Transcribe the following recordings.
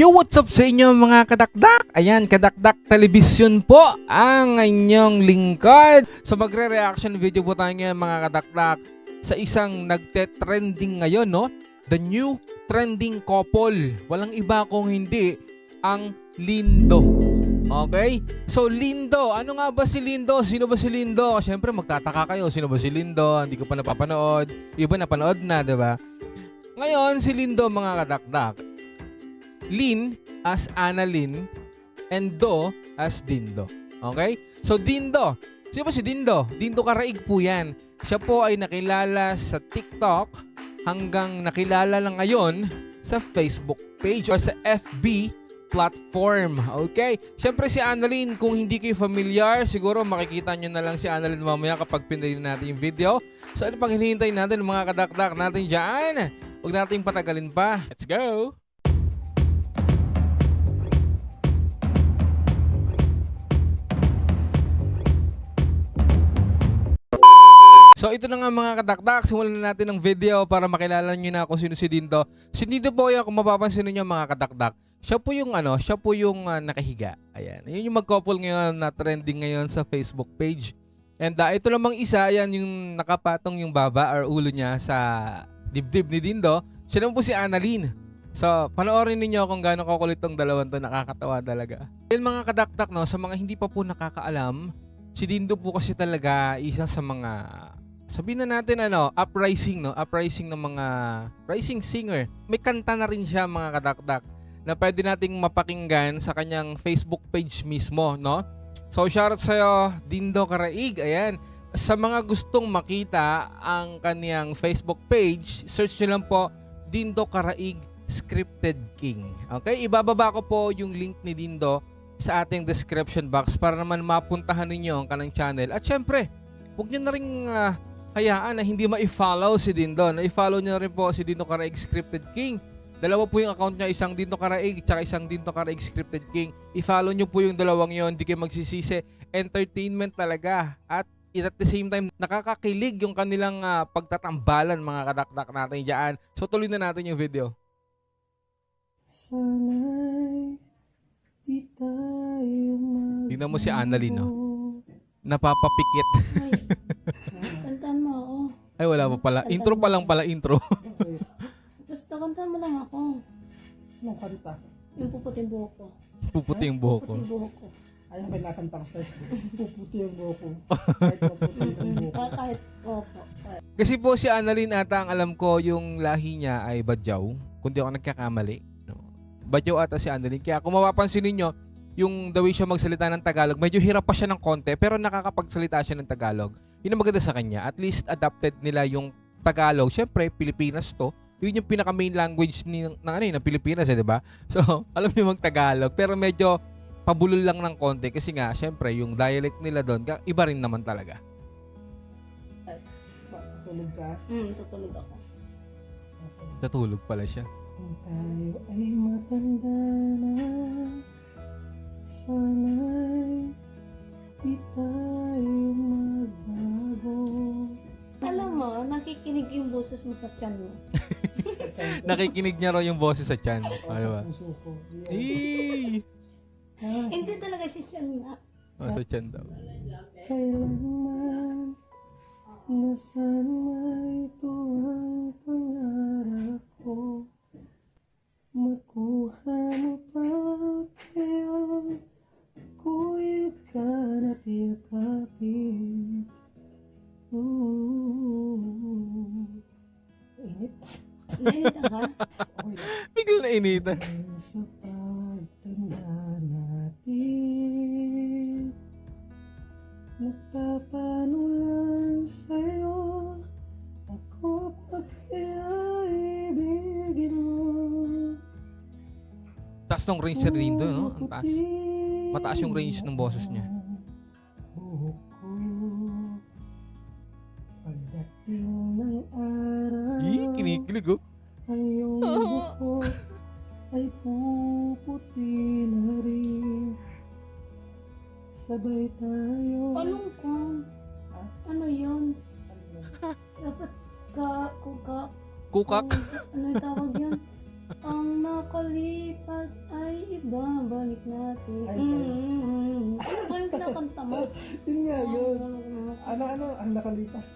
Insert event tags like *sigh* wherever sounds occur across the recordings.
Yo, what's up sa inyo mga kadakdak? Ayan, kadakdak television po ang inyong lingkod. So magre-reaction video po tayo ngayon mga kadakdak sa isang nagte-trending ngayon, no? The new trending couple. Walang iba kung hindi ang Lindo. Okay? So Lindo, ano nga ba si Lindo? Sino ba si Lindo? Siyempre magtataka kayo, sino ba si Lindo? Hindi ko pa napapanood. Iba napanood na, 'di ba? Ngayon, si Lindo mga kadakdak. Lin as Annalyn and Do as Dindo. Okay? So Dindo. Sino ba si Dindo? Dindo Karaig po yan. Siya po ay nakilala sa TikTok hanggang nakilala lang ngayon sa Facebook page or sa FB platform. Okay? Siyempre si Annalyn, kung hindi kayo familiar, siguro makikita nyo na lang si Annalyn mamaya kapag pinayin natin yung video. So ano pang hinihintay natin mga kadakdak natin dyan? Huwag nating patagalin pa. Let's go! So ito na nga mga kadakdak, simulan na natin ng video para makilala nyo na kung sino si Dindo. Si Dindo po yan, kung mapapansin niyo mga kadakdak, siya po yung ano, siya po yung ah, nakahiga. Ayan, yun yung mag-couple ngayon na trending ngayon sa Facebook page. And ah, ito namang isa, ayan yung nakapatong yung baba or ulo niya sa dibdib ni Dindo. Siya naman po si Annalyn. So, panoorin ninyo kung gaano kakulit tong dalawang to, nakakatawa talaga. Yun mga kadakdak, no, sa mga hindi pa po nakakaalam, si Dindo po kasi talaga isa sa mga sabihin na natin ano, uprising no, uprising ng mga rising singer. May kanta na rin siya mga kadakdak na pwede nating mapakinggan sa kanyang Facebook page mismo, no? So shoutout sa iyo, Dindo Karaig. Ayan. Sa mga gustong makita ang kanyang Facebook page, search nyo lang po Dindo Karaig Scripted King. Okay? Ibababa ko po yung link ni Dindo sa ating description box para naman mapuntahan ninyo ang kanang channel. At syempre, huwag nyo na rin ah, hayaan na hindi ma-follow si Dindo. Na-follow na rin po si Dindo Karaig Scripted King. Dalawa po yung account niya, isang Dindo Karaig tsaka isang Dindo Karaig Scripted King. I-follow nyo po yung dalawang yon, hindi kayo magsisisi. Entertainment talaga. At at the same time, nakakakilig yung kanilang ah, pagtatambalan mga kadakdak natin dyan. So tuloy na natin yung video. Sana'y di tayo Tingnan mo si Annalyn, no? Napapapikit. *laughs* Ay, kantahan mo ako. Ay, wala pa pala. Intro pa lang pala, intro. Basta *laughs* kantahan mo lang ako. Anong kanta? Yung puputing buhok ko. Puputi *laughs* yung buhok ko. *laughs* Puputing buhok ko. Ayaw may nakanta ko sa'yo. Puputi ang buhok ko. Kahit maputi ang buhok ko. Ka- Kahit, opo. Kahit. Kasi po si Annalyn ata ang alam ko yung lahi niya ay Badyaw. Kung di ako nagkakamali. No? Badyaw ata si Annalyn. Kaya kung mapapansin ninyo, yung the way siya magsalita ng Tagalog, medyo hirap pa siya ng konti pero nakakapagsalita siya ng Tagalog. Yun ang maganda sa kanya. At least adapted nila yung Tagalog. Siyempre, Pilipinas to. Yun yung pinaka main language ni ng, ano, eh, ng Pilipinas, eh, di ba? *laughs* So, alam niyo mag Tagalog. Pero medyo pabulol lang ng konti kasi nga, siyempre, yung dialect nila doon, ka- iba rin naman talaga. Pa- Tulog ka. Hmm, tutulog ako. Natulog pala siya. Kung tayo ay matanda na, sana'y di tayo magbago. Alam mo, nakikinig yung boses mo sa tiyan mo. *laughs* Nakikinig niya raw yung boses sa chan. O, Ano ba? sa puso ko. Eh! Ah, Hindi talaga siya tiyan nga. Oh, sa chan daw. Kailanman Nasaan may tuwang pangarap ko Makuha mo pa kaya Kuya ka na tiyakapin Ooh. Init. Nahihita ka? Bigla na initan. Sa pagtanda natin mo Taas ng range sa Lindo, no? Ang taas. Mataas yung range ng boses niya. Ih, kinikilig oh. Ang *laughs* iyong buhok ay puputi na rin Sabay tayo Anong ko? Ah? Ano yun? Dapat ka, kuka, Kukak. ano yung tawag yun? *laughs* Ang nakalipas ay ibabalik natin. Ay, ay. Mm-hmm. Ano ba yung kinakanta mo? *laughs* Yun nga, yun. Ano, ano, ang nakalipas.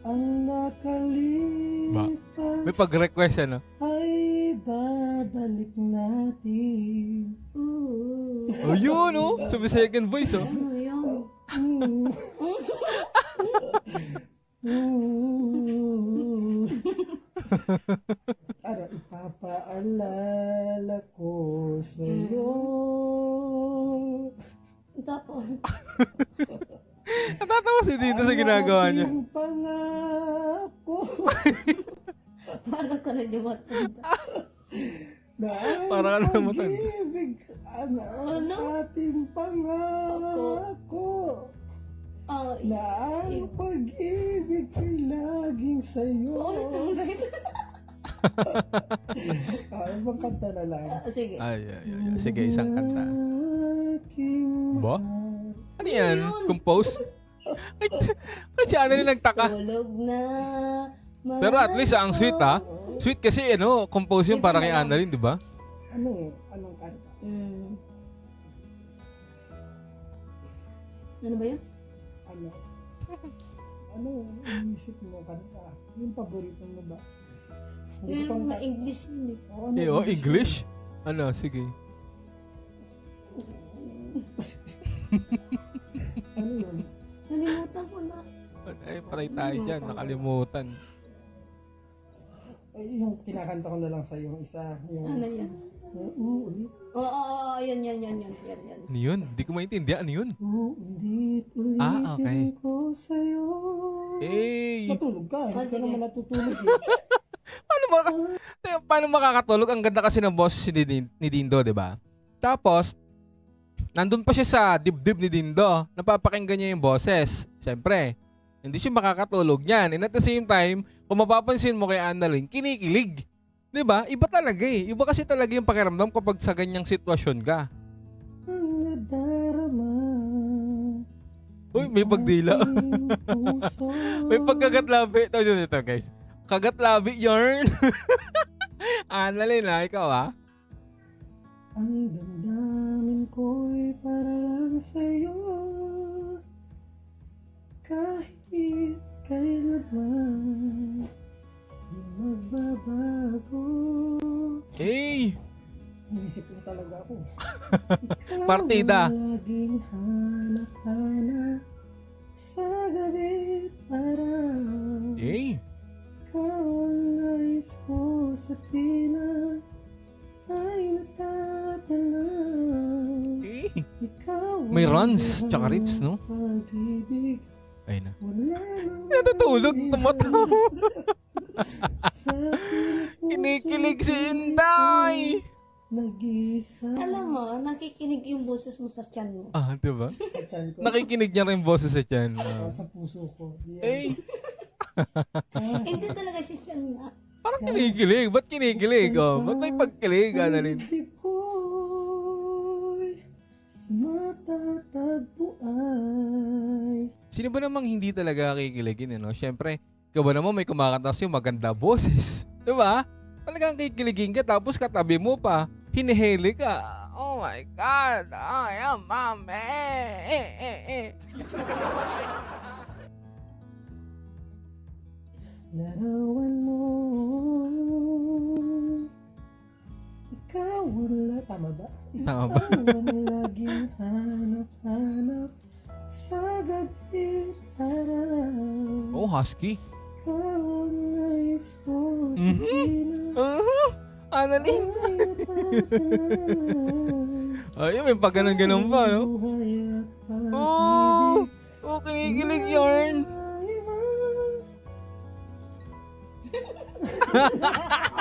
Ang nakalipas May pag-request ano. ay babalik natin. Ooh. Oh, yun oh. Sabi second voice oh. Ano yun? Mm. *laughs* Ano, ipapaalala Natatawa si Dito sa ginagawa niya. *laughs* Ang aking pangako parang ka na dumatanda. na ang Para ka na namatanda. pag-ibig ano, Ano? ating pangako Ah, na ang pag-ibig ay laging sa'yo. ulit ulit. *laughs* Ah, ibang kanta na lang. Ah, sige. Ay, ay, ay, ay. Sige, isang kanta. Ano yan? yun? Compose? *laughs* Ay, si Annalyn nagtaka. Tulog na. Pero at least ang sweet ha. Sweet kasi ano, compose yun para kay Annalyn, di ba? Ano? Anong kanta? Mm. Ano ba yun? Ano? Ano? Inisip mo kanta? Yung paborito mo ba? Yung pang- ma-English yun eh. Oo, ano, Eh, oh, English? Ano, sige. *laughs* Ay, patay tayo dyan. Nakalimutan. Ay, yung kinakanta ko na lang sa yung isa. Yung, Ano yan? Uulit. Oo, oo, oo, yan, yan, yan, yan, yan, yan. Ano yun? Hindi ko maintindihan. Ano yun? Uulit, ulitin Ah, okay. ko sa'yo. Eh, Matulog ka. Oh, Hindi ka sige. naman natutulog eh. *laughs* paano, maka Eh, paano makakatulog? Ang ganda kasi ng boss ni, Din- ni Dindo, di ba? Tapos, nandun pa siya sa dibdib ni Dindo. Napapakinggan niya yung boses. Siyempre, hindi siya makakatulog niyan. And at the same time, kung mapapansin mo kay Annalyn, kinikilig. Di ba? Iba talaga eh. Iba kasi talaga yung pakiramdam kapag sa ganyang sitwasyon ka. Ang nadarama. Uy, may pagdila. *laughs* may pagkagatlabi. Ito, ito, ito, guys. Kagatlabi yarn. *laughs* Annalyn ha, ikaw ha? Ang damdamin ko'y para lang sa'yo Kahit kailanman Di magbabago Eh, Inisip ko talaga ako *laughs* Ikaw Partida. laging hanap-hanap Sa gabi't araw eh. Ikaw ang nais ko sa pina Ay natatanaw Eh. Ikaw May runs, tsaka riffs, no? Tumatawa. *laughs* sa pinupuso Kinikilig si Inday. Nag-isa Alam mo, nakikinig yung boses mo sa chan mo. Ah, di ba? sa tiyan ko. Nakikinig niya rin boses sa tiyan. Ah, sa puso ko. Eh, *laughs* Ah, Hindi talaga siya chan nga. parang kinikilig. Ba't kinikilig? Oh, ba't may pagkilig, Annalyn? Hindi ko'y matatagpuan. Sino ba namang hindi talaga kikiligin, ano? Siyempre, ikaw ba naman may kumakanta sa'yo, maganda boses. *laughs* Di ba? Talagang kikiligin ka, tapos katabi mo pa, hinihili ka. Oh my God, I am mom. Eh, eh, eh. Larawan mo Ikaw wala Tama ba? Tama ba? Ikaw ang laging hanap-hanap Sa gabi araw Oh, husky. Ikaw ang *laughs* nais ko sa Mhm. Uh-huh. Natatanaw Ayun, may pag ganun-ganun pa, no? Oh, oh kinikilig yarn. *laughs*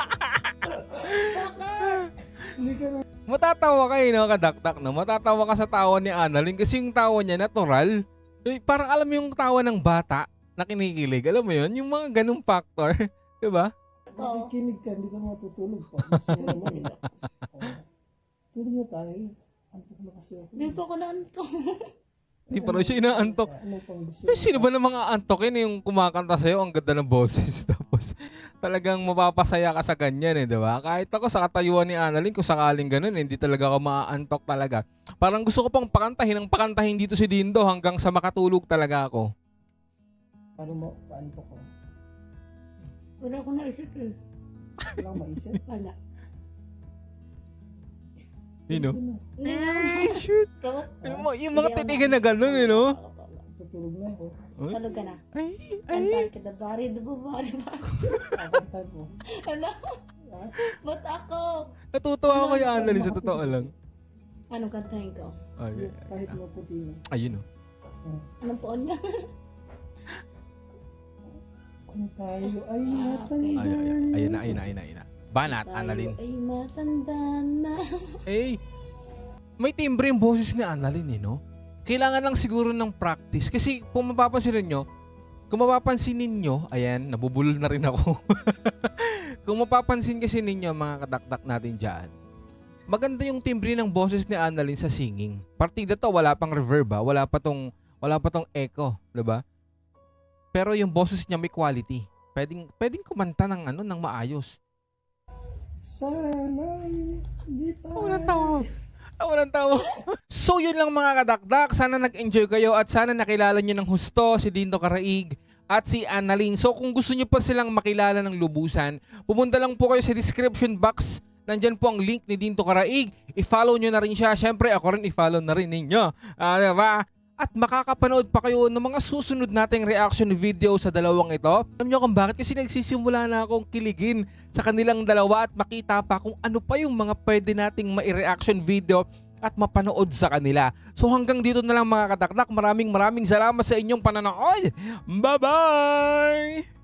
Hindi ka na Matatawa kayo, no, kadaktak, no? Matatawa ka sa tawa ni Annalyn kasi yung tawa niya natural. Eh, Parang alam mo yung tawa ng bata na kinikilig. Alam mo yun? Yung mga ganung factor. *laughs* Di ba? Oo. Nakikinig ka, hindi ka matutulog pa. *laughs* Eh. Oo. Tulog na tayo. Antok na kasi ako. Po ko na anto. *laughs* Hindi pa raw siya inaantok. Pero sino ba namang aantokin yung kumakanta sa'yo? Ang ganda ng boses. *laughs* Tapos talagang mapapasaya ka sa ganyan eh, di ba? Kahit ako sa katayuan ni Annalyn, kung sakaling ganun, eh, hindi talaga ako maaantok talaga. Parang gusto ko pang pakantahin ang pakantahin dito si Dindo hanggang sa makatulog talaga ako. Paano mo, paano ko? Wala akong naisip eh. Wala akong maisip. Wala. Ano? Na ako. shoot! Yung, mga- yung mga titigan na gano'n, eh, no? Tutulog na ako. Tulog ka na. Ay, ay. Kita, bari, dugo, bari, bari. Kakantan *laughs* ko. Hala, Ah, ba't ako? Natutuwa ako kay Annalyn sa totoo lang. Anong kantahin ko? Ay, Kahit maputi na. ayun oh. Anong poon niya? Kung tayo ay Ay, ay, ay, ayun na, ayun na, ayun na, ayun na. Banat, Annalyn. Ay matanda na. *laughs* Eh, may timbre yung boses ni Annalyn eh, no? Kailangan lang siguro ng practice. Kasi kung mapapansin ninyo, kung mapapansin ninyo, ayan, nabubulol na rin ako. *laughs* kung mapapansin kasi ninyo, mga kadakdak natin dyan, maganda yung timbre ng boses ni Annalyn sa singing. Partida to, wala pang reverb ah. Wala pa tong, wala pa tong echo, 'di ba? Pero yung boses niya may quality. Pwedeng, pwedeng kumanta ng ano, ng maayos. Sana'y di tayo. Tawa. Walang tawa. so yun lang mga kadakdak. Sana nag-enjoy kayo at sana nakilala nyo ng husto si Dindo Karaig at si Annalyn. So kung gusto nyo pa silang makilala ng lubusan, pumunta lang po kayo sa description box. Nandyan po ang link ni Dinto Karaig. I-follow nyo na rin siya. Siyempre, ako rin i-follow na rin ninyo. Ah, diba? At makakapanood pa kayo ng mga susunod nating reaction video sa dalawang ito. Alam nyo kung bakit? Kasi nagsisimula na akong kiligin sa kanilang dalawa at makita pa kung ano pa yung mga pwede nating mai-reaction video at mapanood sa kanila. So hanggang dito na lang mga katakdak. Maraming maraming salamat sa inyong pananood. Bye-bye!